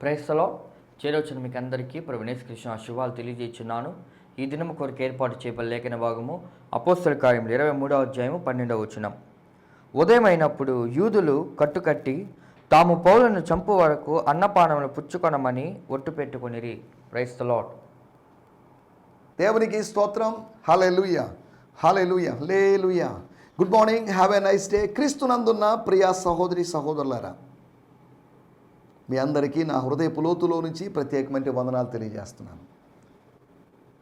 ప్రేస్తలో చేరొచ్చిన మీకు అందరికీ ప్రవీణేశ్ కృష్ణ శుభాలు తెలియజేస్తున్నాను ఈ దినము కొరకు ఏర్పాటు చేయబడి లేఖన భాగము అపోస్తల కార్యములు ఇరవై మూడవ అధ్యాయము పన్నెండవ వచనం. ఉదయం అయినప్పుడు యూదులు కట్టుకట్టి తాము పౌలను చంపు వరకు అన్నపానములు పుచ్చుకొనమని ఒట్టు పెట్టుకునిరి. ప్రైస్తలాట్ దేవునికి స్తోత్రం. లూయ లే లేలుయ good morning. Have a nice day. క్రీస్తునందున్న ప్రియా సహోదరి సహోదరులారా. మీ అందరికీ నా హృదయపు లోతులో నుంచి ప్రత్యేకమైన వందనాలు తెలియజేస్తున్నాను.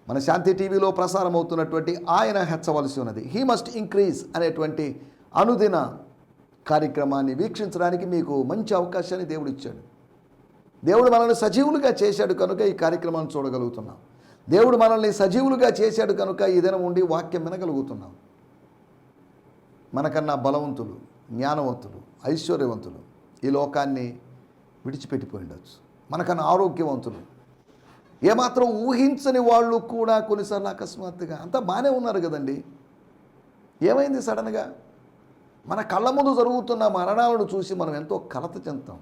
మన శాంతి టీవీలో ప్రసారం అవుతున్నటువంటి ఆయన హెచ్చవలసి ఉన్నది. హీ మస్ట్ ఇంక్రీజ్ అనేటువంటి అనుదిన కార్యక్రమాన్ని వీక్షించడానికి మీకు మంచి అవకాశాన్ని దేవుడు ఇచ్చాడు. దేవుడు మనల్ని సజీవులుగా చేశాడు కనుక ఈ కార్యక్రమాన్ని చూడగలుగుతున్నాం. దేవుడు మనల్ని సజీవులుగా చేశాడు కనుక ఈ దినం ఉండి వాక్యం వినగలుగుతున్నాం. మనకన్నా బలవంతులు జ్ఞానవంతులు ఐశ్వర్యవంతులు ఈ లోకాన్ని విడిచిపెట్టిపోయి ఉండొచ్చు మనకన్నా ఆరోగ్యవంతులు. ఏమాత్రం ఊహించని వాళ్ళు కూడా కొన్నిసార్లు అకస్మాత్తుగా అంతా బాగానే ఉన్నారు కదండి. ఏమైంది సడన్గా? మన కళ్ళ ముందు జరుగుతున్న మరణాలను చూసి మనం ఎంతో కలత చెందుతాం.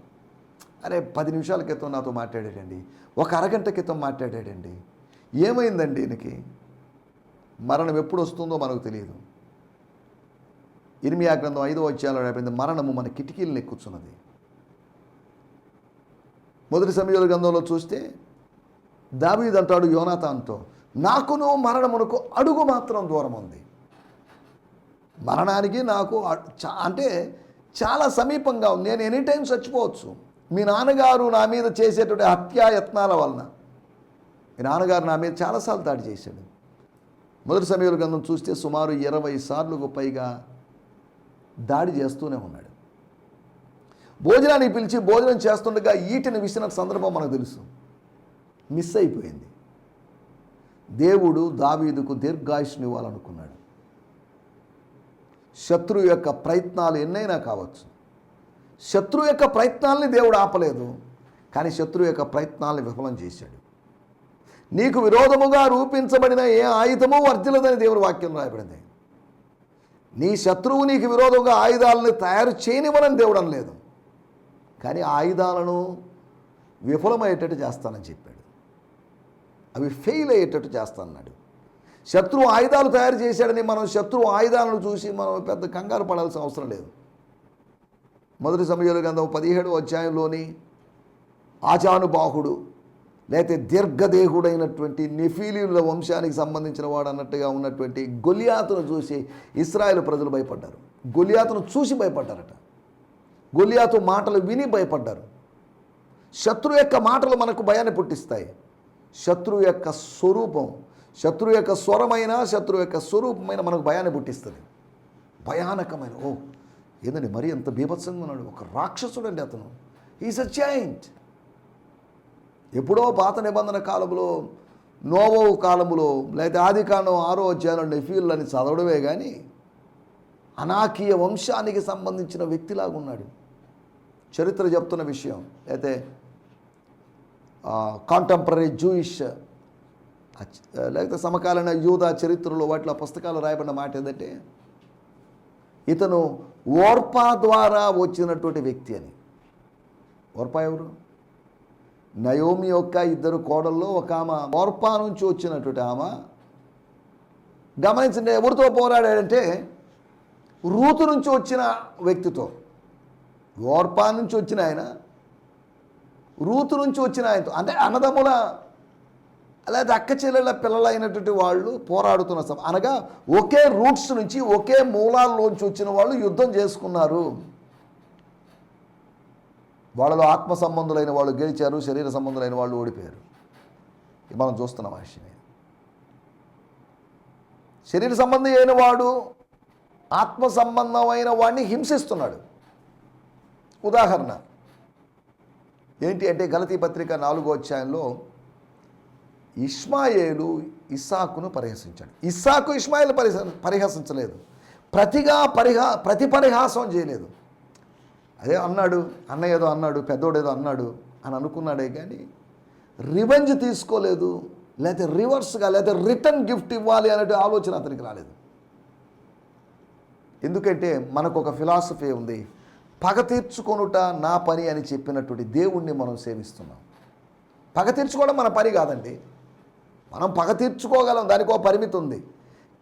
అరే పది నిమిషాల క్రితం నాతో మాట్లాడాడండి. ఒక అరగంట క్రితం మాట్లాడాడండి. ఏమైందండి ఈయనకి? మరణం ఎప్పుడు వస్తుందో మనకు తెలియదు. ఇరిమియా గ్రంథం ఐదో అధ్యాయంలో అయిపోయింది మరణము మన కిటికీలను ఎక్కుచున్నది మొదటి సమయాల గ్రంథంలో చూస్తే దావీద్ అంటాడు యోనాథాన్తో నాకును మరణమునకు అడుగు మాత్రం దూరం ఉంది. మరణానికి నాకు చా- అంటే చాలా సమీపంగా ఉంది. నేను ఎనీ టైం చచ్చిపోవచ్చు. మీ నాన్నగారు నా మీద చేసేటువంటి హత్యాయత్నాల వలన. మీ నాన్నగారు నా మీద చాలాసార్లు దాడి చేశాడు. మొదటి సమయంలో గ్రంథం చూస్తే సుమారు ఇరవై సార్లకు పైగా దాడి చేస్తూనే ఉన్నాడు. భోజనానికి పిలిచి భోజనం చేస్తుండగా ఈటిని విసిన సందర్భం మనకు తెలుసు. మిస్ అయిపోయింది. దేవుడు దావీదుకు దీర్ఘాయుష్ని ఇవ్వాలనుకున్నాడు. శత్రువు యొక్క ప్రయత్నాలు ఎన్నైనా కావచ్చు. శత్రువు యొక్క ప్రయత్నాల్ని దేవుడు ఆపలేదు కానీ శత్రువు యొక్క ప్రయత్నాల్ని విఫలం చేశాడు. నీకు విరోధముగా రూపించబడిన ఏ ఆయుధము వర్ధిల్లదని దేవుడు వాక్యం రాయబడింది. నీ శత్రువు నీకు విరోధంగా ఆయుధాలను తయారు చేయనివ్వనని దేవుడు అనలేదు. కానీ ఆయుధాలను విఫలమయ్యేటట్టు చేస్తానని చెప్పాడు. అవి ఫెయిల్ అయ్యేటట్టు చేస్తానన్నాడు. శత్రువు ఆయుధాలు తయారు చేశాడని మనం శత్రువు ఆయుధాలను చూసి మనం పెద్ద కంగారు పడాల్సిన అవసరం లేదు. మొదటి సమయంలో గంధం పదిహేడు అధ్యాయంలోని ఆచానుబాహుడు లేకపోతే దీర్ఘదేహుడైనటువంటి నిఫీలీల వంశానికి సంబంధించిన వాడు అన్నట్టుగా ఉన్నటువంటి గొలియాతును చూసి ఇస్రాయేల్ ప్రజలు భయపడ్డారు. గొలియాతును చూసి భయపడ్డారట. గొలియాతు మాటలు విని భయపడ్డారు. శత్రువు యొక్క మాటలు మనకు భయాన్ని పుట్టిస్తాయి. శత్రువు యొక్క స్వరూపం శత్రువు యొక్క స్వరమైన శత్రువు యొక్క స్వరూపమైన మనకు భయాన్ని పుట్టిస్తుంది. భయానకమైన ఓ ఏందండి మరి ఎంత బీభత్సంగా ఉన్నాడు. ఒక రాక్షసుడు అండి అతను. ఈజ్ అ జాయింట్ ఎప్పుడో పాత నిబంధన కాలంలో నోవో కాలంలో లేదా ఆది కాండం ఆరో అధ్యాయంలో నెఫీల్ అని చదవడమే కానీ అనాకీయ వంశానికి సంబంధించిన వ్యక్తిలాగా ఉన్నాడు. చరిత్ర చెప్తున్న విషయం అయితే కాంటెంపరీ జూయిష్ లేకపోతే సమకాలీన యూదా చరిత్రలో వాటిలో పుస్తకాలు రాయబడిన మాట ఏంటంటే ఇతను ఓర్పా ద్వారా వచ్చినటువంటి వ్యక్తి అని. ఓర్పా ఎవరు? నయోమి యొక్క ఇద్దరు కోడల్లో ఒక ఆమె ఓర్పా నుంచి వచ్చినటువంటి ఆమె గమనించండి ఎవరితో పోరాడాడంటే రూతు నుంచి వచ్చిన వ్యక్తితో ఓర్పా నుంచి వచ్చిన ఆయన రూతు నుంచి వచ్చిన ఆయనతో అంటే అన్నదమ్ముల లేదా అక్క చెల్లెళ్ళ పిల్లలు అయినటువంటి వాళ్ళు పోరాడుతున్న సమ అనగా ఒకే రూట్స్ నుంచి ఒకే మూలాల్లోంచి వచ్చిన వాళ్ళు యుద్ధం చేసుకున్నారు. వాళ్ళలో ఆత్మ సంబంధులైన వాళ్ళు గెలిచారు శరీర సంబంధులైన వాళ్ళు ఓడిపోయారు. మనం చూస్తున్నాం ఆ శరీర సంబంధి అయిన వాడు ఆత్మ సంబంధమైన వాడిని హింసిస్తున్నాడు. ఉదాహరణ ఏంటి అంటే గలతీ పత్రిక నాలుగో అధ్యాయంలో ఇష్మాయేలు ఇస్సాకును పరిహసించాడు. ఇస్సాకు ఇష్మాయిల్ పరిహ పరిహసించలేదు. ప్రతిగా పరిహా ప్రతి పరిహాసం చేయలేదు. అదే అన్నాడు అన్న ఏదో అన్నాడు పెద్దోడేదో అన్నాడు అని అనుకున్నాడే కానీ రివెంజ్ తీసుకోలేదు లేకపోతే రివర్స్గా లేకపోతే రిటర్న్ గిఫ్ట్ ఇవ్వాలి అనే ఆలోచన అతనికి రాలేదు. ఎందుకంటే మనకు ఒక ఫిలాసఫీ ఉంది పగ తీర్చుకొనుట నా పని అని చెప్పినటువంటి దేవుణ్ణి మనం సేవిస్తున్నాం. పగ తీర్చుకోవడం మన పని కాదండి. మనం పగ తీర్చుకోగలం దానికి ఒక పరిమితి ఉంది.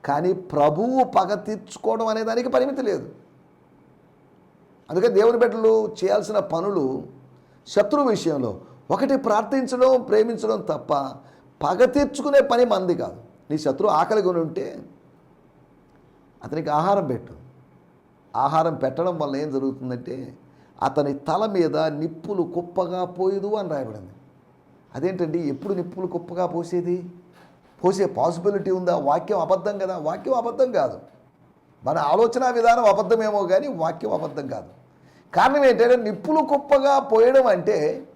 కానీ ప్రభువు పగ తీర్చుకోవడం అనే దానికి పరిమితి లేదు. అందుకే దేవుని బిడ్డలు చేయాల్సిన పనులు శత్రువు విషయంలో. ఒకటి ప్రార్థించడం ప్రేమించడం తప్ప పగ తీర్చుకునే పని మంది కాదు. నీ శత్రువు ఆకలిగా ఉంటే అతనికి ఆహారం పెట్టు. ఆహారం పెట్టడం వల్ల ఏం జరుగుతుందంటే అతని తల మీద నిప్పులు కుప్పగా పోయదు అని రాయబడింది. అదేంటండి? ఎప్పుడు నిప్పులు కుప్పగా పోసేది? పోసే పాసిబిలిటీ ఉందా? వాక్యం అబద్ధం కదా? వాక్యం అబద్ధం కాదు. మన ఆలోచన విధానం అబద్ధమేమో కానీ వాక్యం అబద్ధం కాదు. కారణం ఏంటంటే నిప్పులు కుప్పగా పోయడం అంటే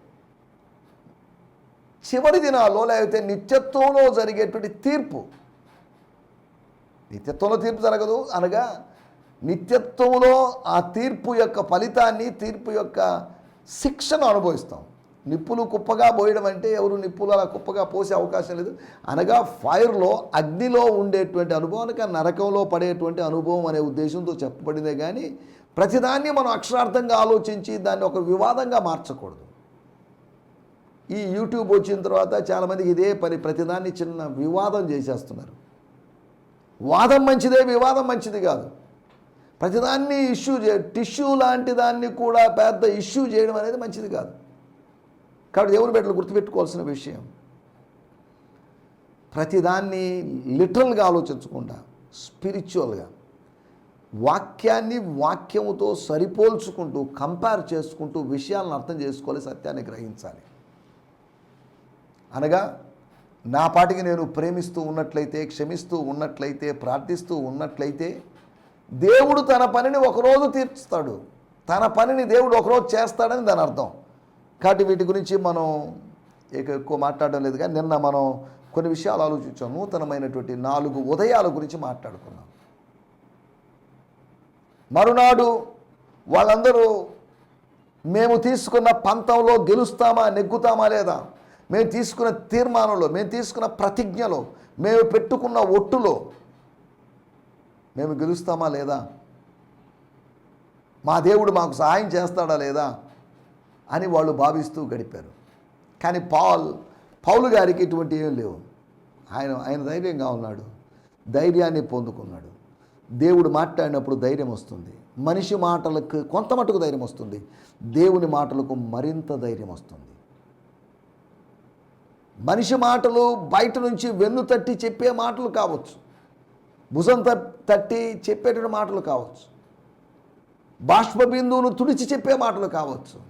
చివరి దినాల్లో లేకపోతే నిత్యత్వంలో జరిగేటువంటి తీర్పు. నిత్యత్వంలో తీర్పు జరగదు అనగా నిత్యత్వంలో ఆ తీర్పు యొక్క ఫలితాన్ని తీర్పు యొక్క శిక్షను అనుభవిస్తాం. నిప్పులు కుప్పగా పోయడం అంటే ఎవరు నిప్పులు అలా కుప్పగా పోసే అవకాశం లేదు. అనగా ఫైర్లో అగ్నిలో ఉండేటువంటి అనుభవానికి నరకంలో పడేటువంటి అనుభవం అనే ఉద్దేశంతో చెప్పబడిందే కానీ ప్రతిదాన్ని మనం అక్షరార్థంగా ఆలోచించి దాన్ని ఒక వివాదంగా మార్చకూడదు. ఈ యూట్యూబ్ వచ్చిన తర్వాత చాలామందికి ఇదే పని ప్రతిదాన్ని చిన్న వివాదం చేసేస్తున్నారు. వాదం మంచిదే వివాదం మంచిది కాదు. ప్రతిదాన్ని ఇష్యూ చే టిష్యూ లాంటి దాన్ని కూడా పెద్ద ఇష్యూ చేయడం అనేది మంచిది కాదు. కాబట్టి దేవుని బిడ్డలు గుర్తుపెట్టుకోవాల్సిన విషయం. ప్రతిదాన్ని లిటరల్గా ఆలోచించకుండా స్పిరిచువల్గా వాక్యాన్ని వాక్యముతో సరిపోల్చుకుంటూ కంపేర్ చేసుకుంటూ విషయాలను అర్థం చేసుకోవాలి సత్యాన్ని గ్రహించాలి. అనగా నా పాటికి నేను ప్రేమిస్తూ ఉన్నట్లయితే క్షమిస్తూ ఉన్నట్లయితే ప్రార్థిస్తూ ఉన్నట్లయితే దేవుడు తన పనిని ఒకరోజు తీర్చుతాడు. తన పనిని దేవుడు ఒకరోజు చేస్తాడని దాని అర్థం. కాబట్టి వీటి గురించి మనం ఇక ఎక్కువ మాట్లాడడం లేదు కానీ నిన్న మనం కొన్ని విషయాలు ఆలోచించాం. నూతనమైనటువంటి నాలుగు ఉదయాల గురించి మాట్లాడుకున్నాం. మరునాడు వాళ్ళందరూ మేము తీసుకున్న పంతంలో గెలుస్తామా నెగ్గుతామా లేదా? మేము తీసుకున్న తీర్మానంలో మేము తీసుకున్న ప్రతిజ్ఞలో మేము పెట్టుకున్న ఒట్టులో మేము గెలుస్తామా లేదా? మా దేవుడు మాకు సహాయం చేస్తాడా లేదా? అని వాళ్ళు భావిస్తూ గడిపారు. కానీ పాల్ పౌలు గారికి ఇటువంటి ఏం లేవు. ఆయన ఆయన ధైర్యంగా ఉన్నాడు. ధైర్యాన్ని పొందుకున్నాడు. దేవుడు మాట్లాడినప్పుడు ధైర్యం వస్తుంది. మనిషి మాటలకు కొంత మటుకు ధైర్యం వస్తుంది. దేవుని మాటలకు మరింత ధైర్యం వస్తుంది. మనిషి మాటలు బయట నుంచి వెన్ను తట్టి చెప్పే మాటలు కావచ్చు. భుజం తట్టి చెప్పేటువంటి మాటలు కావచ్చు. బాష్ప బిందువును తుడిచి చెప్పే మాటలు కావచ్చు.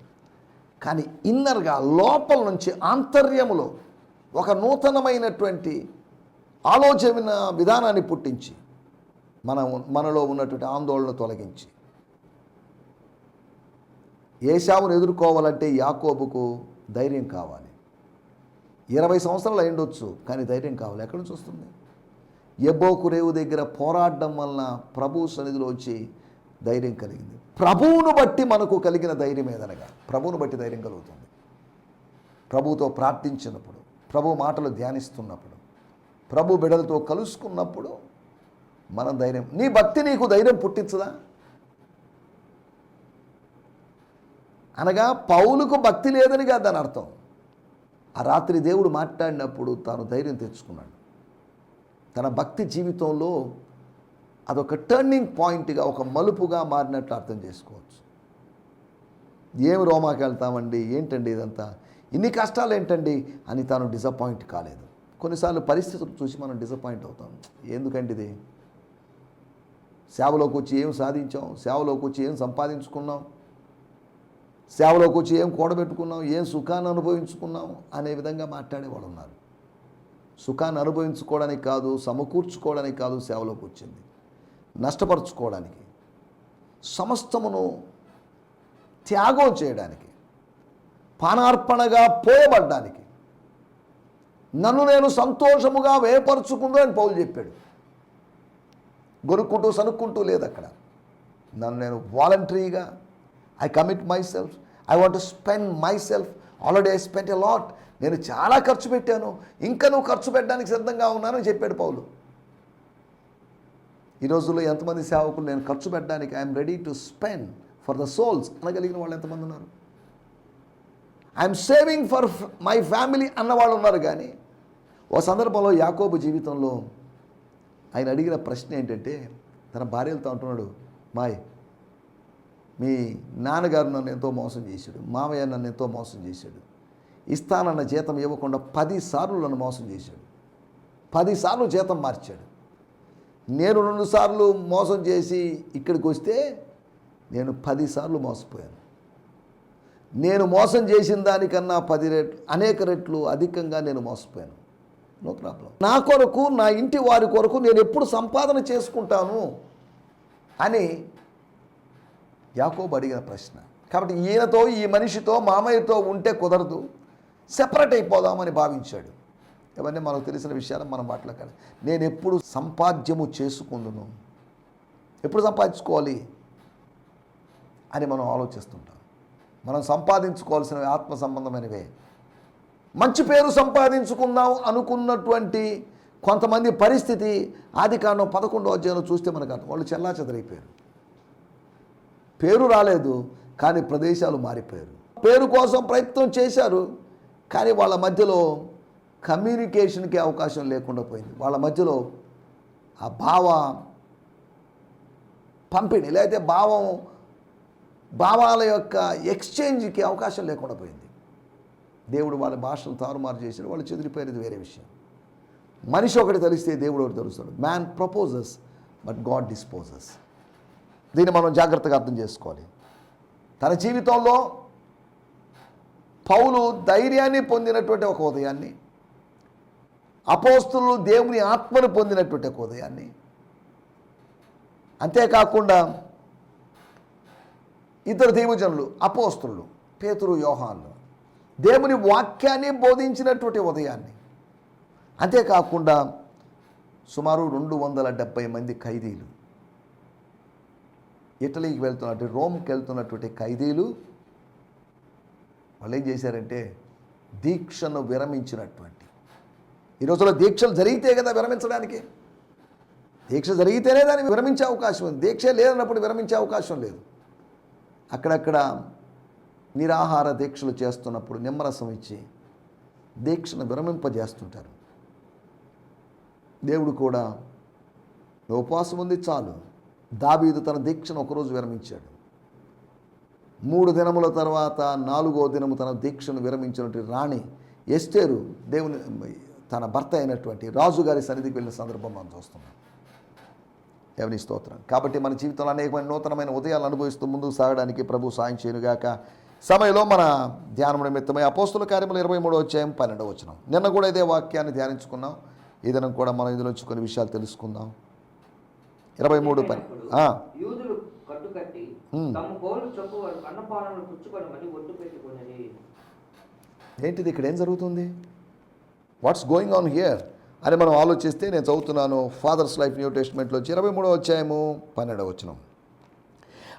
కానీ ఇన్నర్గా లోపల నుంచి ఆంతర్యములో ఒక నూతనమైనటువంటి ఆలోచన విధానాన్ని పుట్టించి మన మనలో ఉన్నటువంటి ఆందోళన తొలగించి. ఏషావును ఎదుర్కోవాలంటే యాకోబుకు ధైర్యం కావాలి. ఇరవై సంవత్సరాలు అయిండొచ్చు కానీ ధైర్యం కావాలి. ఎక్కడి నుంచి వస్తుంది? ఎబ్బోకు దగ్గర పోరాడడం వలన ప్రభు సన్నిధిలో వచ్చి ధైర్యం కలిగింది. ప్రభువును బట్టి మనకు కలిగిన ధైర్యం ఏదనగా? ప్రభువును బట్టి ధైర్యం కలుగుతుంది. ప్రభుతో ప్రార్థించినప్పుడు ప్రభు మాటలు ధ్యానిస్తున్నప్పుడు ప్రభు బిడలతో కలుసుకున్నప్పుడు మనం ధైర్యం. నీ భక్తి నీకు ధైర్యం పుట్టించదా? అనగా పౌలుకు భక్తి లేదని కాదు దాని అర్థం. ఆ రాత్రి దేవుడు మాట్లాడినప్పుడు తాను ధైర్యం తెచ్చుకున్నాడు. తన భక్తి జీవితంలో అదొక టర్నింగ్ పాయింట్గా ఒక మలుపుగా మారినట్లు అర్థం చేసుకోవచ్చు. ఏం రోమాకి వెళ్తామండి? ఏంటండి ఇదంతా? ఇన్ని కష్టాలు ఏంటండి? అని తాను డిసప్పాయింట్ కాలేదు. కొన్నిసార్లు పరిస్థితులు చూసి మనం డిసప్పాయింట్ అవుతాం. ఎందుకండి ఇది? సేవలోకి వచ్చి ఏం సాధించాం? సేవలోకి వచ్చి ఏం సంపాదించుకున్నాం? సేవలోకి వచ్చి ఏం కూడబెట్టుకున్నాం? ఏం సుఖాన్ని అనుభవించుకున్నాం? అనే విధంగా మాట్లాడేవాళ్ళు ఉన్నారు. సుఖాన్ని అనుభవించుకోవడానికి కాదు సమకూర్చుకోవడానికి కాదు సేవలోకి వచ్చింది. నష్టపరుచుకోవడానికి సమస్తమును త్యాగం చేయడానికి పానార్పణగా పోయబడ్డానికి నన్ను నేను సంతోషముగా వేపరుచుకుందో అని పౌలు చెప్పాడు. గొరుక్కుంటూ సనుక్కుంటూ లేదు అక్కడ. నన్ను నేను వాలంటరీగా I commit myself I want to spend myself already I spend a lot నేను చాలా ఖర్చు పెట్టాను ఇంకా నువ్వు ఖర్చు పెట్టడానికి సిద్ధంగా ఉన్నానని చెప్పాడు పౌలు. ఈ రోజుల్లో ఎంతమంది సేవకులు నేను ఖర్చు పెట్టడానికి I'm ready to spend for the souls అనగలిగిన వాళ్ళు ఎంతమంది ఉన్నారు? I'm saving for my family అన్నవాళ్ళు ఉన్నారు కానీ ఓ సందర్భంలో యాకోబు జీవితంలో ఆయన అడిగిన ప్రశ్న ఏంటంటే తన భార్యలతో అంటున్నాడు మాయ్ మీ నాన్నగారు నన్ను ఎంతో మోసం చేశాడు మామయ్య నన్ను ఎంతో మోసం చేశాడు ఇస్తానన్న జీతం ఇవ్వకుండా పదిసార్లు నన్ను మోసం చేశాడు. పదిసార్లు జీతం మార్చాడు. నేను రెండుసార్లు మోసం చేసి ఇక్కడికి వస్తే నేను పదిసార్లు మోసపోయాను. నేను మోసం చేసిన దానికన్నా పది రెట్లు అనేక రెట్లు అధికంగా నేను మోసపోయాను. No problem. నా కొరకు నా ఇంటి వారి కొరకు నేను ఎప్పుడు సంపాదన చేసుకుంటాను అని యాకోబు అడిగిన ప్రశ్న. కాబట్టి ఈయనతో ఈ మనిషితో మామయ్యతో ఉంటే కుదరదు. సెపరేట్ అయిపోదామని భావించాడు. ఇవన్నీ మనకు తెలిసిన విషయాలు మనం మాట్లాడాలి నేను ఎప్పుడు సంపాద్యము చేసుకుందును. ఎప్పుడు సంపాదించుకోవాలి? అని మనం ఆలోచిస్తుంటాం. మనం సంపాదించుకోవాల్సినవి ఆత్మ సంబంధమైనవే. మంచి పేరు సంపాదించుకుందాం అనుకున్నటువంటి కొంతమంది పరిస్థితి ఆది కాండం పదకొండో అధ్యాయంలో చూస్తే మనకు అర్థం. వాళ్ళు చెల్లా చెదరైపోయారు. పేరు రాలేదు కానీ ప్రదేశాలు మారిపోయారు. పేరు కోసం ప్రయత్నం చేశారు కానీ వాళ్ళ మధ్యలో కమ్యూనికేషన్కి అవకాశం లేకుండా పోయింది. వాళ్ళ మధ్యలో ఆ భావ పంపిణీ లేకపోతే భావం భావాల యొక్క ఎక్స్చేంజ్కి అవకాశం లేకుండా పోయింది. దేవుడు వాళ్ళ భాషను తారుమారు చేశాడు. వాళ్ళు చెదిరిపోయేది వేరే విషయం. మనిషి ఒకటి తెలిస్తే దేవుడు ఒకటి తెలుస్తాడు. Man proposes but God disposes దీన్ని మనం జాగ్రత్తగా అర్థం చేసుకోవాలి. తన జీవితంలో పౌలు ధైర్యాన్ని పొందినటువంటి ఒక ఉదయాన్ని అపోస్తులు దేవుని ఆత్మను పొందినటువంటి ఒక ఉదయాన్ని. అంతేకాకుండా ఇద్దరు దైవజనులు అపోస్తులు పేతురు యోహాన్లు దేవుని వాక్యాన్ని బోధించినటువంటి ఉదయాన్ని. అంతేకాకుండా సుమారు రెండు వందల డెబ్బై మంది ఖైదీలు ఇటలీకి వెళ్తున్నటువంటి రోమ్కి వెళ్తున్నటువంటి ఖైదీలు వాళ్ళు ఏం చేశారంటే దీక్షను విరమించినటువంటి. ఈ రోజుల్లో దీక్షలు జరిగితే కదా విరమించడానికి. దీక్ష జరిగితేనే దాన్ని విరమించే అవకాశం ఉంది. దీక్ష లేదన్నప్పుడు విరమించే అవకాశం లేదు. అక్కడక్కడ నిరాహార దీక్షలు చేస్తున్నప్పుడు నిమ్మరసం ఇచ్చి దీక్షను విరమింపజేస్తుంటారు. దేవుడు కూడా ఉపవాసం ఉంది చాలు. దాబీదు తన దీక్షను ఒకరోజు విరమించాడు. మూడు దినముల తర్వాత నాలుగో దినము తన దీక్షను విరమించినటువంటి రాణి ఎస్టేరు దేవుని తన భర్త అయినటువంటి రాజుగారి సన్నిధికి వెళ్ళిన సందర్భం మనం చూస్తున్నాం. దేవుని స్తోత్రం. కాబట్టి మన జీవితంలో అనేకమైన నూతనమైన ఉదయాలు అనుభవిస్తూ ముందుకు సాగడానికి ప్రభు సాయం చేయనుగాక. సమయంలో మన ధ్యానం నిమిత్తమై అపోస్తుల కార్యములు ఇరవై మూడో అధ్యాయం పన్నెండవ వచ్చినాం నిన్న కూడా ఇదే వాక్యాన్ని ధ్యానించుకున్నాం. ఈ దినం కూడా మనం ఇందులో కొన్ని విషయాలు తెలుసుకుందాం. ఇరవై మూడు పని ఆ, యూదులు కట్టుకట్టి ఉమ్. తమ కోలు చొప్పు అన్నపానములు పుచ్చుకొనమని ఒట్టు పెట్టుకున్నది ఏంటిది ఇక్కడ ఏం జరుగుతుంది? వాట్స్ గోయింగ్ ఆన్ హియర్ అని మనం ఆలోచిస్తే నేను చదువుతున్నాను ఫాదర్స్ లైఫ్ న్యూ టెస్ట్మెంట్లో ఇరవై మూడో అధ్యాయము పన్నెండవ వచనం.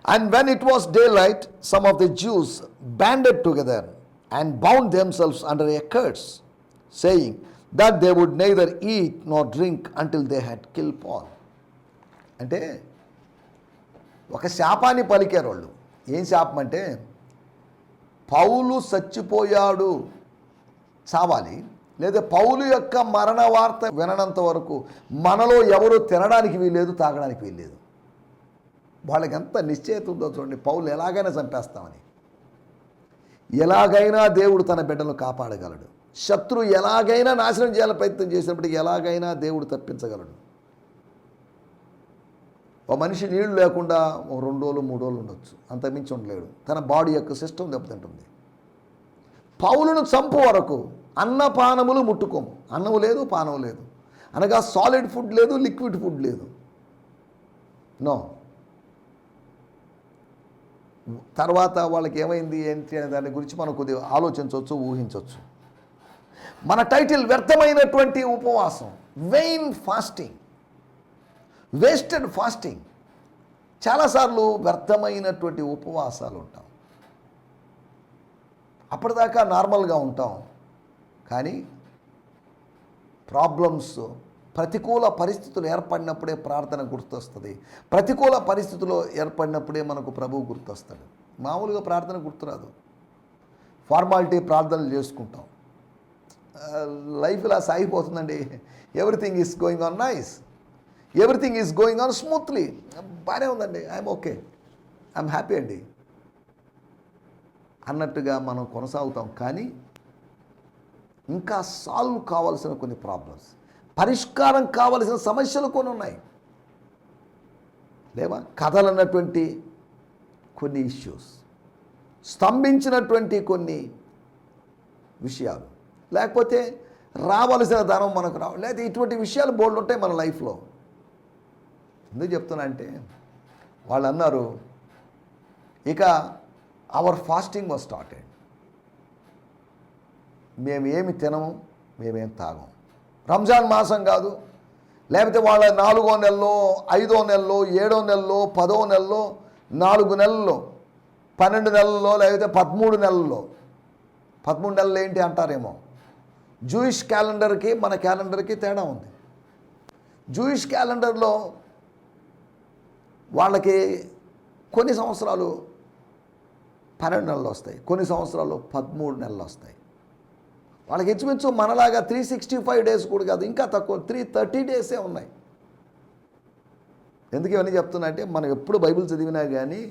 And when it was day light some of the Jews banded together and bound themselves under a curse saying that they would neither eat not drink until they had kill Paul అంటే ఒక శాపాన్ని పలికారు వాళ్ళు ఏం శాపం అంటే పౌలు చచ్చిపోయాడు చావాలి. లేదా పౌలు యొక్క మరణ వార్త విననంత వరకు మనలో ఎవరు తినడానికి వీల్లేదు తాగడానికి వీల్లేదు. వాళ్ళకి ఎంత నిశ్చయిత ఉందో చూడండి పౌలు ఎలాగైనా చంపేస్తామని. ఎలాగైనా దేవుడు తన బిడ్డను కాపాడగలడు. శత్రు ఎలాగైనా నాశనం చేయాలని ప్రయత్నం చేసినప్పటికీ ఎలాగైనా దేవుడు తప్పించగలడు. ఓ మనిషి నీళ్ళు లేకుండా ఒక రెండు రోజులు మూడు రోజులు ఉండొచ్చు. అంతమించి ఉండలేడు. తన బాడీ యొక్క సిస్టమ్ దెబ్బతింటుంది. పౌలును చంపు వరకు అన్నపానములు ముట్టుకోము. అన్నము లేదు పానము లేదు. అనగా సాలిడ్ ఫుడ్ లేదు లిక్విడ్ ఫుడ్ లేదు. నో తర్వాత వాళ్ళకి ఏమైంది ఏంటి అనే దాని గురించి మనం కొద్దిగా ఆలోచించవచ్చు ఊహించవచ్చు. మన టైటిల్ వ్యర్థమైనటువంటి ఉపవాసం వెయిన్ ఫాస్టింగ్ వేస్టెడ్ ఫాస్టింగ్ చాలాసార్లు వ్యర్థమైనటువంటి ఉపవాసాలు ఉంటాం అప్పటిదాకా నార్మల్గా ఉంటాం. కానీ ప్రాబ్లమ్స్ ప్రతికూల పరిస్థితులు ఏర్పడినప్పుడే ప్రార్థన గుర్తొస్తుంది. ప్రతికూల పరిస్థితులు ఏర్పడినప్పుడే మనకు ప్రభువు గుర్తొస్తాడు. మామూలుగా ప్రార్థన గుర్తురాదు. ఫార్మాలిటీ ప్రార్థనలు చేసుకుంటాం. లైఫ్ ఇలా సాగిపోతుందండి. Everything is going on nice everything is going on smoothly బాగానే ఉందండి. ఐఎమ్ ఓకే ఐఎమ్ హ్యాపీ అండి. అన్నట్టుగా మనం కొనసాగుతాం. కానీ ఇంకా సాల్వ్ కావాల్సిన కొన్ని ప్రాబ్లమ్స్ పరిష్కారం కావలసిన సమస్యలు కొన్ని ఉన్నాయి. లేవా? కథలు అన్నటువంటి కొన్ని ఇష్యూస్ స్తంభించినటువంటి కొన్ని విషయాలు. లేకపోతే రావలసిన ధనం మనకు రావ లేకపోతే ఇటువంటి విషయాలు బోల్డ్ ఉంటాయి మన లైఫ్లో ఎందుకు చెప్తున్నా అంటే వాళ్ళు అన్నారు ఇక అవర్ ఫాస్టింగ్ వాజ్ స్టార్టెడ్ మేము ఏమి తినము మేమేం తాగం రంజాన్ మాసం కాదు లేకపోతే వాళ్ళ నాలుగో నెలలో ఐదో నెలలో ఏడో నెలలో పదో నెలలో నాలుగు నెలల్లో పన్నెండు నెలల్లో లేకపోతే పదమూడు నెలల్లో పదమూడు నెలలు ఏంటి అంటారేమో? జూయిష్ క్యాలెండర్కి మన క్యాలెండర్కి తేడా ఉంది. జూయిష్ క్యాలెండర్లో వాళ్ళకి కొన్ని సంవత్సరాలు పన్నెండు నెలలు వస్తాయి కొన్ని సంవత్సరాలు పదమూడు నెలలు వస్తాయి. వాళ్ళకి ఇంచుమించు మనలాగా త్రీ సిక్స్టీ ఫైవ్ డేస్ కూడా కాదు ఇంకా తక్కువ త్రీ థర్టీ డేసే ఉన్నాయి. ఎందుకు ఇవన్నీ చెప్తున్నా అంటే మనం ఎప్పుడు బైబిల్ చదివినా కానీ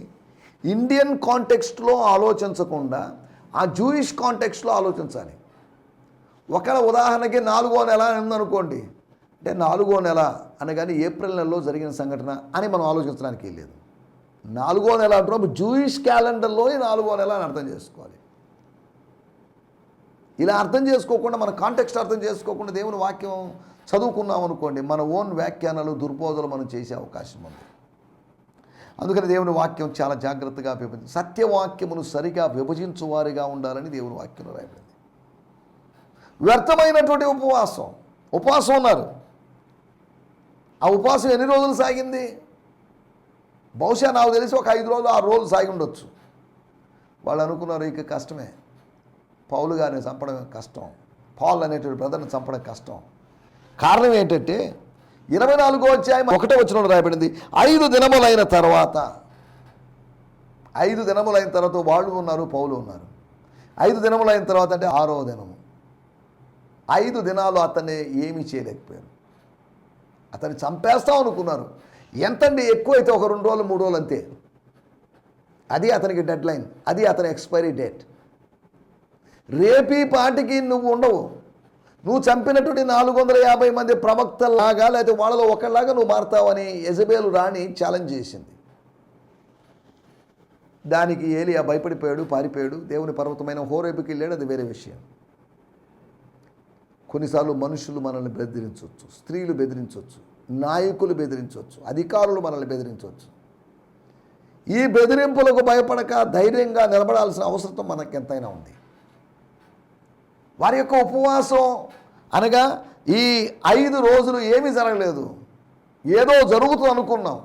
ఇండియన్ కాంటెక్స్ట్లో ఆలోచించకుండా ఆ జూయిష్ కాంటెక్స్ట్లో ఆలోచించాలి. ఒకవేళ ఉదాహరణకి నాలుగో నెల ఉందనుకోండి అంటే నాలుగో నెల అనగానే ఏప్రిల్ నెలలో జరిగిన సంఘటన అని మనం ఆలోచించడానికి లేదు నాలుగో నెల అంటున్నప్పుడు జూయిష్ క్యాలెండర్లోని నాలుగో నెల అని అర్థం చేసుకోవాలి. ఇలా అర్థం చేసుకోకుండా మన కాంటెక్స్ట్ అర్థం చేసుకోకుండా దేవుని వాక్యం చదువుకున్నాం అనుకోండి మన ఓన్ వ్యాఖ్యానాలు దుర్బోధలు మనం చేసే అవకాశం ఉంది. అందుకని దేవుని వాక్యం చాలా జాగ్రత్తగా విభజించి సత్యవాక్యమును సరిగా విభజించువారిగా ఉండాలని దేవుని వాక్యంలో రాయబడింది. వ్యర్థమైనటువంటి ఉపవాసం. ఉపవాసం ఉన్నారు ఆ ఉపవాసం ఎన్ని రోజులు సాగింది? బహుశా నాకు తెలిసి ఒక ఐదు రోజులు ఆరు రోజులు సాగి ఉండొచ్చు. వాళ్ళు అనుకున్నారు ఇక కష్టమే. పౌలు గారిని చంపడం కష్టం. పాల్ అనేటువంటి బ్రదర్ని చంపడం కష్టం. కారణం ఏంటంటే ఇరవై నాలుగో అధ్యాయం ఒకటో వచ్చిన రాయబడింది ఐదు దినములైన తర్వాత ఐదు దినములైన తర్వాత వాళ్ళు ఉన్నారు పౌలు ఉన్నారు. ఐదు దినములైన తర్వాత అంటే ఆరో దినము. ఐదు దినాలు అతన్ని ఏమీ చేయలేకపోయారు. అతన్ని చంపేస్తాం అనుకున్నారు ఎంతండి? ఎక్కువైతే ఒక రెండు రోజులు మూడు రోజులు అంతే. అది అతనికి డెడ్ లైన్. అది అతని ఎక్స్పైరీ డేట్. రేపీ పాటికి నువ్వు ఉండవు. నువ్వు చంపినటువంటి నాలుగు వందల యాభై మంది ప్రవక్తలాగా లేకపోతే వాళ్ళలో ఒకళ్ళలాగా నువ్వు మారుతావని యజబేలు రాణి ఛాలెంజ్ చేసింది. దానికి ఏలియా భయపడిపోయాడు పారిపోయాడు. దేవుని పర్వతమైన హోరేపుకి వెళ్ళాడు అది వేరే విషయం. కొన్నిసార్లు మనుషులు మనల్ని బెదిరించవచ్చు స్త్రీలు బెదిరించవచ్చు నాయకులు బెదిరించవచ్చు అధికారులు మనల్ని బెదిరించవచ్చు. ఈ బెదిరింపులకు భయపడక ధైర్యంగా నిలబడాల్సిన అవసరం మనకు ఎంతైనా ఉంది. వారి యొక్క ఉపవాసం అనగా ఈ ఐదు రోజులు ఏమీ జరగలేదు. ఏదో జరుగుతుంది అనుకున్నాం.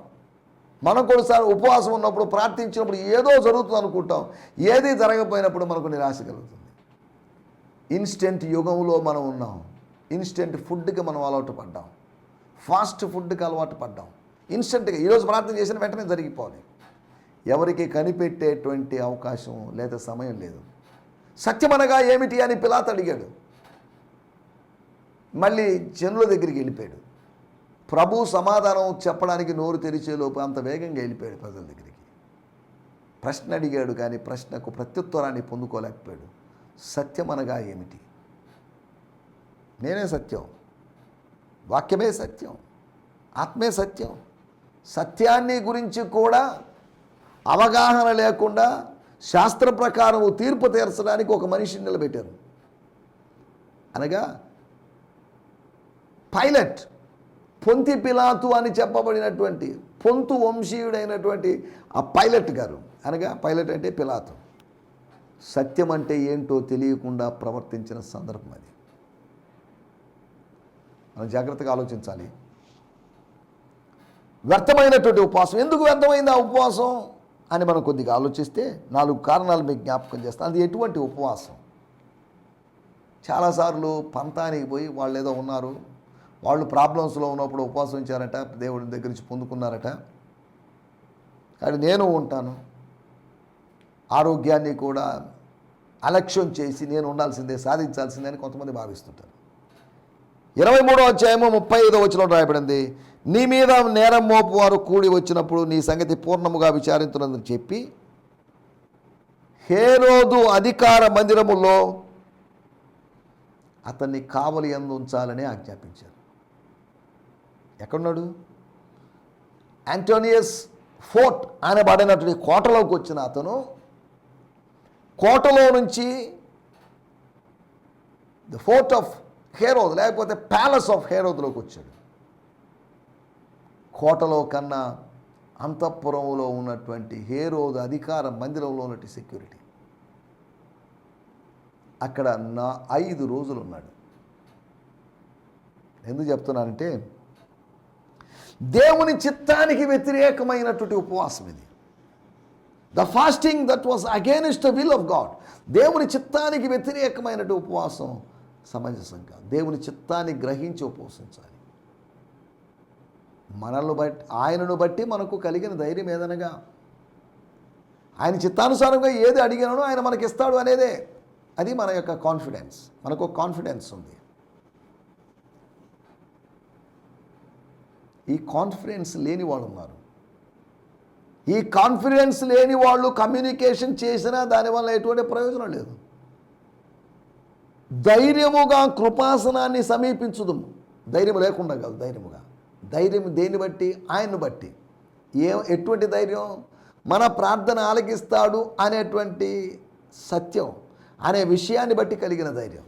మనం కొన్నిసారి ఉపవాసం ఉన్నప్పుడు ప్రార్థించినప్పుడు ఏదో జరుగుతుంది అనుకుంటాం. ఏది జరగకపోయినప్పుడు మనకు నిరాశ కలుగుతుంది. ఇన్స్టెంట్ యుగంలో మనం ఉన్నాం. ఇన్స్టెంట్ ఫుడ్కి మనం అలవాటు పడ్డాం. ఫాస్ట్ ఫుడ్కి అలవాటు పడ్డాం. ఇన్స్టెంట్గా ఈరోజు ప్రార్థన చేసిన వెంటనే జరిగిపోవాలి. ఎవరికి కనిపెట్టేటువంటి అవకాశం లేదా సమయం లేదు. సత్యమనగా ఏమిటి అని పిలాత్ అడిగాడు. మళ్ళీ జనుల దగ్గరికి వెళ్ళిపోయాడు. ప్రభు సమాధానం చెప్పడానికి నోరు తెరిచేలోపు అంత వేగంగా వెళ్ళిపోయాడు ప్రజల దగ్గరికి. ప్రశ్న అడిగాడు కానీ ప్రశ్నకు ప్రత్యుత్తరాన్ని పొందుకోలేకపోయాడు. సత్యం అనగా ఏమిటి? నేనే సత్యం. వాక్యమే సత్యం. ఆత్మే సత్యం. సత్యాన్ని గురించి కూడా అవగాహన లేకుండా శాస్త్ర ప్రకారం తీర్పు తీర్చడానికి ఒక మనిషిని నిలబెట్టారు. అనగా పైలట్ పొంతి పిలాతు అని చెప్పబడినటువంటి పొంతు వంశీయుడైనటువంటి ఆ పైలట్ గారు. అనగా పైలట్ అంటే పిలాతు. సత్యం అంటే ఏంటో తెలియకుండా ప్రవర్తించిన సందర్భం అది. మనం జాగ్రత్తగా ఆలోచించాలి. వ్యర్థమైనటువంటి ఉపవాసం. ఎందుకు వ్యర్థమైంది ఆ ఉపవాసం? అని మనం కొద్దిగా ఆలోచిస్తే నాలుగు కారణాలు మీకు జ్ఞాపకం చేస్తాను. అది ఎటువంటి ఉపవాసం? చాలాసార్లు పంతానికి పోయి వాళ్ళు ఏదో ఉన్నారు. వాళ్ళు ప్రాబ్లమ్స్లో ఉన్నప్పుడు ఉపవాసం ఇచ్చారట దేవుడి దగ్గర నుంచి పొందుకున్నారట. కానీ నేను ఉంటాను. ఆరోగ్యాన్ని కూడా అలక్ష్యం చేసి నేను ఉండాల్సిందే సాధించాల్సిందే అని కొంతమంది భావిస్తుంటారు. ఇరవై మూడో అధ్యాయము ముప్పై ఐదో వచ్చిన రాయబడింది నీ మీద నేరం మోపు వారు కూడి వచ్చినప్పుడు నీ సంగతి పూర్ణముగా విచారించున్నదని చెప్పి హేరోదు అధికార మందిరములో అతన్ని కావలి ఎందు ఉంచాలని ఆజ్ఞాపించారు. ఎక్కడున్నాడు? యాంటోనియస్ ఫోర్ట్ అనబడినటువంటి కోటలోకి వచ్చిన అతను కోటలో నుంచి ద ఫోర్ట్ ఆఫ్ హేరోద్ లేకపోతే ప్యాలెస్ ఆఫ్ హేరోద్లోకి వచ్చాడు. కోటలో కన్నా అంతఃపురంలో ఉన్నటువంటి హేరోద్ అధికార మందిరంలో ఉన్నటువంటి సెక్యూరిటీ అక్కడ నా ఐదు రోజులు ఉన్నాడు. ఎందుకు చెప్తున్నానంటే దేవుని చిత్తానికి వ్యతిరేకమైనటువంటి ఉపవాసం ఇది. The fasting that was against the will of God దేవుని చిత్తానికి వ్యతిరేకమైనటువంటి ఉపవాసం సమంజసం కాదు. దేవుని చిత్తాన్ని గ్రహించి ఉపవసించాలి. మనల్ని బట్టి ఆయనను బట్టి మనకు కలిగిన ధైర్యం ఏదనగా ఆయన చిత్తానుసారంగా ఏది అడిగినానో ఆయన మనకి ఇస్తాడు అనేదే. అది మన యొక్క కాన్ఫిడెన్స్ మనకు కాన్ఫిడెన్స్ ఉంది. ఈ కాన్ఫిడెన్స్ లేని వాళ్ళు ఉన్నారు ఈ కాన్ఫిడెన్స్ లేని వాళ్ళు కమ్యూనికేషన్ చేసినా దానివల్ల ఎటువంటి ప్రయోజనం లేదు. ధైర్యముగా కృపాసనాన్ని సమీపించుదు ధైర్యం లేకుండా కాదు ధైర్యముగా. ధైర్యం దేన్ని బట్టి? ఆయన్ను బట్టి. ఏ ఎటువంటి ధైర్యం? మన ప్రార్థన ఆలకిస్తాడు అనేటువంటి సత్యం అనే విషయాన్ని బట్టి కలిగిన ధైర్యం.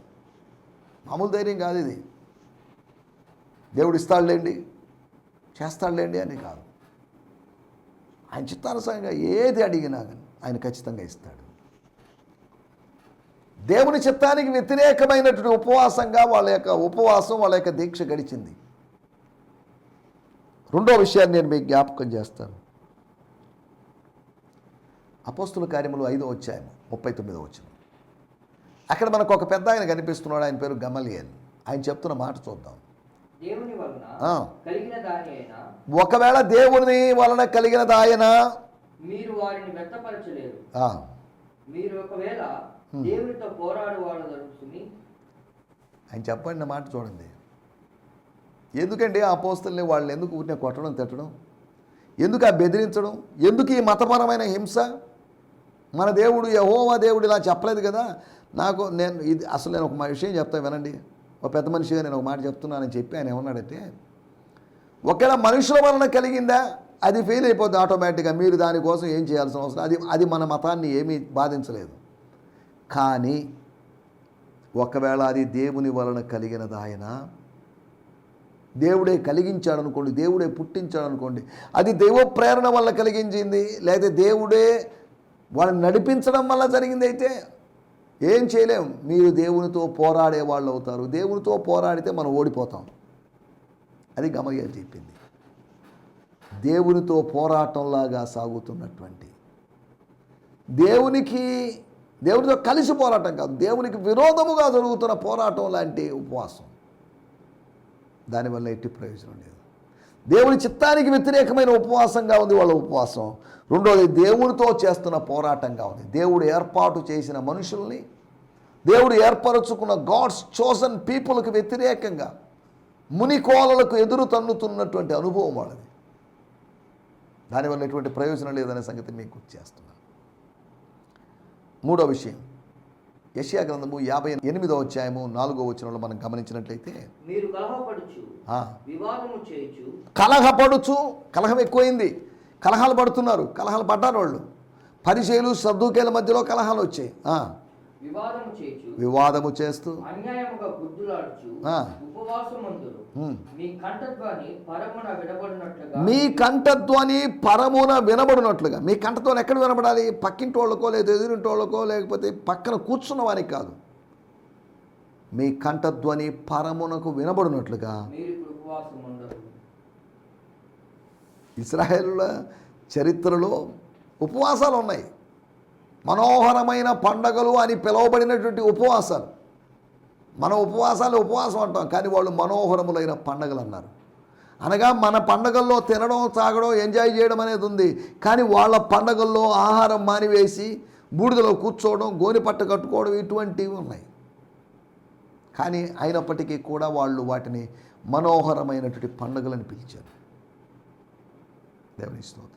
మామూలు ధైర్యం కాదు ఇది. దేవుడు ఇస్తాడులేండి చేస్తాడులేండి అని కాదు. ఆయన చిత్తానుసారంగా ఏది అడిగినా కానీ ఆయన ఖచ్చితంగా ఇస్తాడు. దేవుని చిత్తానికి వ్యతిరేకమైనటువంటి ఉపవాసంగా వాళ్ళ యొక్క ఉపవాసం వాళ్ళ యొక్క దీక్ష గడిచింది. రెండో విషయాన్ని నేను మీకు జ్ఞాపకం చేస్తాను. అపోస్తుల కార్యములు ఐదో అధ్యాయం ముప్పై తొమ్మిదో వచ్చిన అక్కడ మనకు ఒక పెద్ద ఆయన కనిపిస్తున్నాడు ఆయన పేరు గమలియన్ ఆయన చెప్తున్న మాట చూద్దాం. ఒకవేళ దేవుని వలన కలిగినది ఆయన మీరు వారిని వ్యక్తపరచలేరు. మీరు ఒకవేళ దేవునితో పోరాడు వాళ్ళ జరుగుతుంది ఆయన చెప్పండి మాట చూడండి. ఎందుకండి ఆ పోస్తుల్ని వాళ్ళని ఎందుకు ఊరినే కొట్టడం తిట్టడం? ఎందుకు ఆ బెదిరించడం? ఎందుకు ఈ మతపరమైన హింస? మన దేవుడు యహోవా దేవుడు ఇలా చెప్పలేదు కదా? నాకు నేను ఇది అసలు నేను ఒక విషయం చెప్తాను వినండి. ఒక పెద్ద మనిషిగా నేను ఒక మాట చెప్తున్నానని చెప్పి ఆయన ఏమన్నాడంటే ఒకవేళ మనుషుల వలన కలిగిందా అది ఫెయిల్ అయిపోద్ది ఆటోమేటిక్గా మీరు దానికోసం ఏం చేయాల్సిన అవసరం? అది అది మన మతాన్ని ఏమీ బాధించలేదు. కానీ ఒకవేళ అది దేవుని వలన కలిగినది దేవుడే కలిగించాడు అనుకోండి దేవుడే పుట్టించాడు అనుకోండి అది దైవ ప్రేరణ వల్ల కలిగించింది లేదా దేవుడే వాళ్ళని నడిపించడం వల్ల జరిగింది అయితే ఏం చేయలేం. మీరు దేవునితో పోరాడే వాళ్ళు అవుతారు. దేవునితో పోరాడితే మనం ఓడిపోతాం. అది గమయ్య చెప్పింది. దేవునితో పోరాటంలాగా సాగుతున్నటువంటి దేవునికి దేవునితో కలిసి పోరాటం కాదు. దేవునికి విరోధముగా జరుగుతున్న పోరాటం లాంటి ఉపవాసం. దానివల్ల ఎట్టి ప్రయోజనం లేదు. దేవుని చిత్తానికి వ్యతిరేకమైన ఉపవాసంగా ఉంది వాళ్ళ ఉపవాసం. రెండోది దేవునితో చేస్తున్న పోరాటంగా ఉంది. దేవుడు ఏర్పాటు చేసిన మనుషుల్ని దేవుడు ఏర్పరచుకున్న గాడ్స్ చోసన్ పీపుల్కి వ్యతిరేకంగా మునికోలలకు ఎదురు తన్నుతున్నటువంటి అనుభవం వాళ్ళది. దానివల్ల ఎటువంటి ప్రయోజనం లేదనే సంగతి మీకు గుర్తు చేస్తున్నాను. మూడో విషయం యష్యా గ్రంథము యాభై ఎనిమిదో అధ్యాయము నాలుగో వచనంలో మనం గమనించినట్లయితే మీరు కలహపడుచు ఆ, వివాదము చేయొచ్చు కలహపడుచు కలహం ఎక్కువైంది. కలహాలు పడుతున్నారు. కలహాలు పడ్డారు వాళ్ళు పరిచయలు సర్దుకేల మధ్యలో కలహాలు వచ్చాయి. వివాదము చేస్తూ అన్యాయముగా. ఉపవాసమందురు. మీ కంఠధ్వని పరమున విడబడినట్లుగా మీ కంఠధ్వని పరమున వినబడినట్లుగా. మీ కంఠధ్వని ఎక్కడ వినబడాలి? పక్కింటి వాళ్ళకో లేదా ఎదురింటి వాళ్ళకో లేకపోతే పక్కన కూర్చున్న వారికి కాదు. మీ కంఠధ్వని పరమునకు వినబడినట్లుగా. ఇస్రాయేలుల చరిత్రలో ఉపవాసాలు ఉన్నాయి మనోహరమైన పండగలు అని పిలువబడినటువంటి ఉపవాసాలు. మన ఉపవాసాలు ఉపవాసం అంటాం కానీ వాళ్ళు మనోహరములైన పండగలు అన్నారు. అనగా మన పండగల్లో తినడం తాగడం ఎంజాయ్ చేయడం అనేది ఉంది. కానీ వాళ్ళ పండగల్లో ఆహారం మానివేసి బూడిదలో కూర్చోవడం గోని పట్ట కట్టుకోవడం ఇటువంటివి ఉన్నాయి. కానీ అయినప్పటికీ కూడా వాళ్ళు వాటిని మనోహరమైనటువంటి పండుగలని పిలిచారు. దేవుని స్తోత్రం.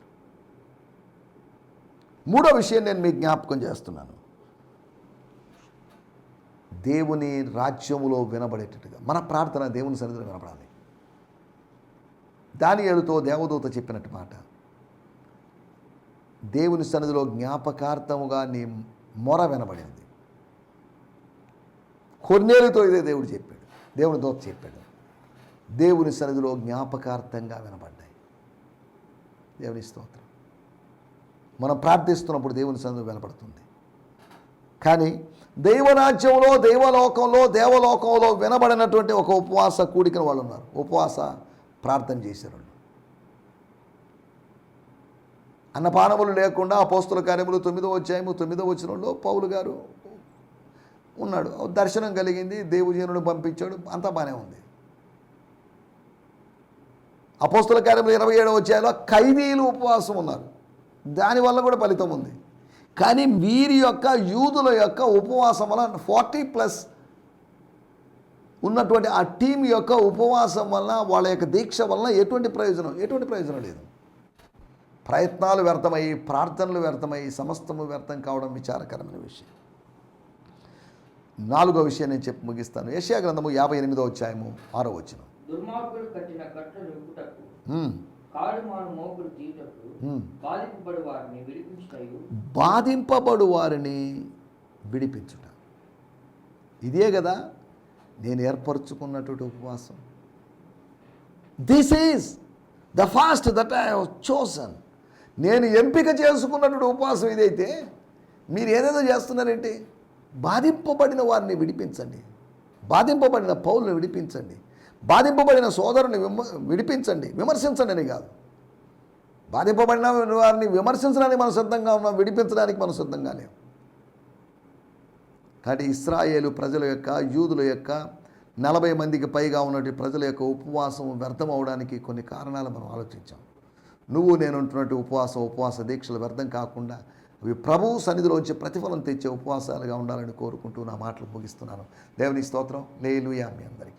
మూడో విషయం నేను మీకు జ్ఞాపకం చేస్తున్నాను. దేవుని రాజ్యములో వినబడేటట్టుగా మన ప్రార్థన దేవుని సన్నిధిలో వినపడాలి దానియేలుతో దేవదూత చెప్పినట్టు మాట దేవుని సన్నిధిలో జ్ఞాపకార్థముగా నీ మొర వినబడింది. కొన్నేళ్ళతో ఇదే దేవుడు చెప్పాడు దేవుని దూత చెప్పాడు దేవుని సన్నిధిలో జ్ఞాపకార్థంగా వినబడ్డాయి. దేవుని స్తోత్రం. మనం ప్రార్థిస్తున్నప్పుడు దేవుని సన్నిధి వినపడుతుంది. కానీ దైవరాజ్యంలో దైవలోకంలో దేవలోకంలో వినబడినటువంటి ఒక ఉపవాస కూడికిన వాళ్ళు ఉన్నారు. ఉపవాస ప్రార్థన చేశారు అన్నపానములు లేకుండా అపోస్తుల కార్యములు తొమ్మిదో అధ్యాయము తొమ్మిదో వచ్చినంలో పౌలు గారు ఉన్నాడు. దర్శనం కలిగింది దేవుజనుడు పంపించాడు అంతా బాగానే ఉంది. అపోస్తుల కార్యములు ఇరవై ఏడవ అధ్యాయంలో ఖైదీలు ఉపవాసం ఉన్నారు. దానివల్ల కూడా ఫలితం ఉంది. కానీ వీరి యొక్క యూదుల యొక్క ఉపవాసం వల్ల ఫార్టీ ప్లస్ ఉన్నటువంటి ఆ టీం యొక్క ఉపవాసం వలన వాళ్ళ యొక్క దీక్ష వలన ఎటువంటి ప్రయోజనం? ఎటువంటి ప్రయోజనం లేదు. ప్రయత్నాలు వ్యర్థమై ప్రార్థనలు వ్యర్థమై సమస్తము వ్యర్థం కావడం విచారకరమైన విషయం. నాలుగో విషయం నేను చెప్పి ముగిస్తాను. ఏషియా గ్రంథము యాభై ఎనిమిదో అధ్యాయము ఆరో వచ్చిన కాడు మాను బాధింపబడి వారిని విడిపించుటయు. బాధింపబడు వారిని విడిపించుట. ఇదే కదా నేను ఏర్పరచుకున్నటువంటి ఉపవాసం. This is the fast that I chosen నేను ఎంపిక చేసుకున్నటువంటి ఉపవాసం ఇదైతే మీరు ఏదేదో చేస్తున్నారేంటి? బాధింపబడిన వారిని విడిపించండి. బాధింపబడిన పౌరులను విడిపించండి. బాధింపబడిన సోదరుని విమ విడిపించండి విమర్శించండి అని కాదు. బాధింపబడిన వారిని విమర్శించడానికి మనం సిద్ధంగా ఉన్నాం విడిపించడానికి మనం సిద్ధంగా లేము కాబట్టి ఇస్రాయేలు ప్రజల యొక్క యూదుల యొక్క నలభై మందికి పైగా ఉన్నటువంటి ప్రజల యొక్క ఉపవాసం వ్యర్థం అవడానికి కొన్ని కారణాలు మనం ఆలోచించాం. నువ్వు నేను ఉంటున్నట్టు ఉపవాసం ఉపవాస దీక్షలు వ్యర్థం కాకుండా అవి ప్రభువు సన్నిధిలోంచి ప్రతిఫలం తెచ్చే ఉపవాసాలుగా ఉండాలని కోరుకుంటూ నా మాటలు ముగిస్తున్నాను. దేవుని స్తోత్రం. లేలుయా మీ అందరికీ.